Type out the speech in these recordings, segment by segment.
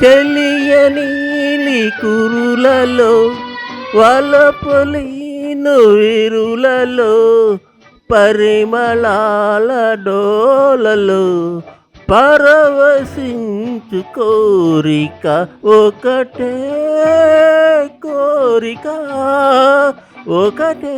తెలియని కురులలో వలపొలీను విరులలో పరిమళాల డోలలో పరవశించు కోరిక ఒకటే కోరిక ఒకటే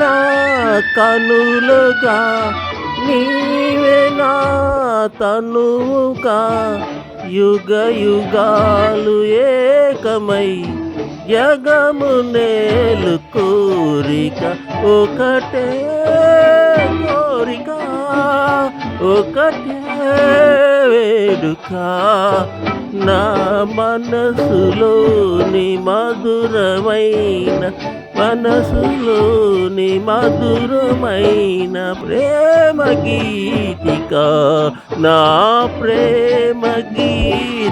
నా కనులుగా నీవే నా తనువుగా. యుగ యుగాలు ఏకమై యగము నేలు కోరిక ఒకటే కోరిక. ఒకటే వేడుక నా మనసులోని మధురమైన మనసులోని మధురమైన ప్రేమ గీతిక నా ప్రేమ గీతి